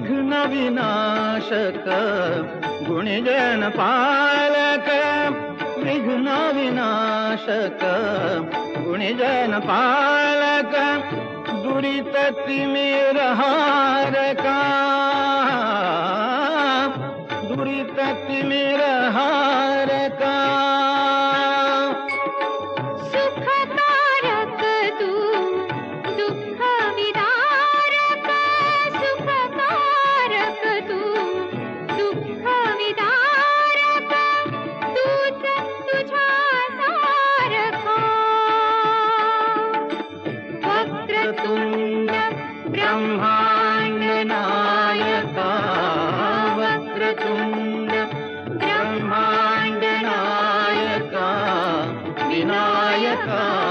घ्नविनाशक गुणजन पालक विघ्नविनाशक गुणजन पालक दुरि तत् मेरका दुरि तुंग ब्रह्मांड नायका वक्रतुंड ब्रह्मांड नायका विनायका।